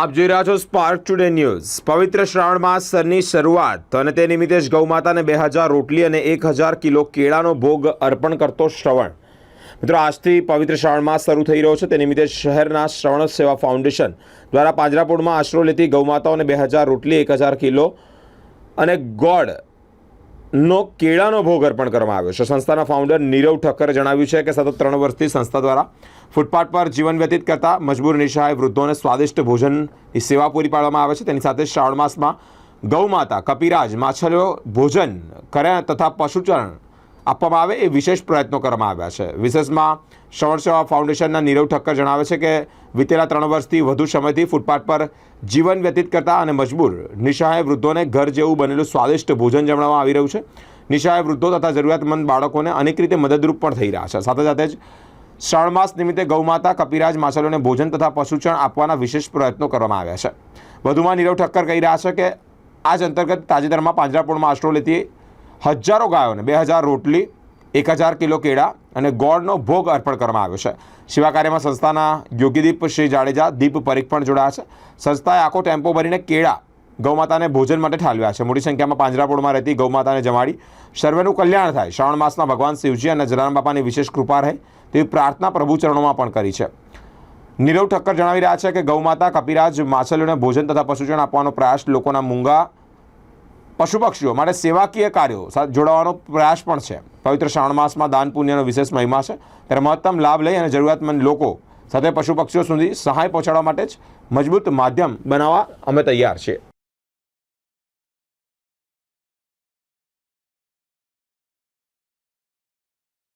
આપ જોઈ રહ્યા છો સ્પાર્ક ટુડે ન્યૂઝ પવિત્ર શ્રાવણ માસની શરૂઆત અને તે નિમિત્તે જ ગૌમાતાને બે હજાર રોટલી અને એક હજાર કિલો કેળાનો ભોગ અર્પણ કરતો શ્રવણ. મિત્રો, આજથી પવિત્ર શ્રાવણ માસ શરૂ થઈ રહ્યો છે. તે નિમિત્તે શહેરના શ્રવણ સેવા ફાઉન્ડેશન દ્વારા પાંજરાપોળમાં આશરો લેતી ગૌમાતાઓને બે હજાર રોટલી, એક હજાર કિલો અને ગોળ નો કેળાનો ભોગ અર્પણ કરવામાં આવ્યો છે. સંસ્થાના ફાઉન્ડર નીરવ ઠક્કરે જણાવ્યું છે કે સતત ત્રણ વર્ષથી સંસ્થા દ્વારા ફૂટપાથ પર જીવન વ્યતીત કરતા મજબૂર નિશાએ વૃદ્ધોને સ્વાદિષ્ટ ભોજનની સેવા પૂરી પાડવામાં આવે છે. તેની સાથે શ્રાવણ માસમાં ગૌમાતા કપિરાજ માછલીઓ ભોજન કર્યા તથા પશુચરણ આપવામાં આવે એ વિશેષ પ્રયત્નો કરવામાં આવ્યા છે. વિશેષમાં શ્રવણ સેવા ફાઉન્ડેશનના નીરવ ઠક્કર જણાવે છે કે વિતેલા ત્રણ વર્ષથી વધુ સમયથી ફૂટપાથ પર જીવન વ્યતીત કરતા અને મજબૂર નિશાળે વૃદ્ધોને ઘર જેવું બનેલું સ્વાદિષ્ટ ભોજન જમવામાં આવી રહ્યું છે. નિશાળે વૃદ્ધો તથા જરૂરિયાતમંદ બાળકોને અનેક રીતે મદદરૂપ પણ થઈ રહ્યા છે. સાથે સાથે જ શ્રાવણ માસ નિમિત્તે ગૌમાતા, કપિરાજ માછલીઓને ભોજન તથા પશુચરણ આપવાના વિશેષ પ્રયત્નો કરવામાં આવ્યા છે. વધુમાં નીરવ ઠક્કર કહી રહ્યા છે કે આ જ અંતર્ગત તાજેતરમાં પાંજરાપોળમાં આશરો લેતી હજારો ગાયોને બે હજાર રોટલી, એક હજાર કિલો કેળા અને ગોળનો ભોગ અર્પણ કરવામાં આવ્યો છે. સેવા કાર્યમાં સંસ્થાના યોગીદીપ શ્રી જાડેજા, દીપ પરીખ પણ જોડાયા છે. સંસ્થાએ આખો ટેમ્પો ભરીને કેળા ગૌમાતાને ભોજન માટે ઠાલવ્યા છે. મોટી સંખ્યામાં પાંજરાપોળમાં રહેતી ગૌમાતાને જમાડી સર્વેનું કલ્યાણ થાય. શ્રાવણ માસના ભગવાન શિવજી અને જલારામ બાપાની વિશેષ કૃપા રહે તેવી પ્રાર્થના પ્રભુ ચરણોમાં પણ કરી છે. નીરવ ઠક્કર જણાવી રહ્યા છે કે ગૌમાતા કપિરાજ માછલીઓને ભોજન તથા પશુચરણ આપવાનો પ્રયાસ લોકોના મૂંગા પશુ પક્ષીઓ માટે સેવાકીય કાર્યો સાથે જોડાવાનો પ્રયાસ પણ છે. પવિત્ર શ્રાવણ માસમાં દાન પુણ્યનો વિશેષ મહિમા છે. ત્યારે મહત્તમ લાભ લઈ અને જરૂરિયાતમંદ લોકો સાથે પશુ પક્ષીઓ સુધી સહાય પહોંચાડવા માટે જ મજબૂત માધ્યમ બનાવવા અમે તૈયાર છીએ.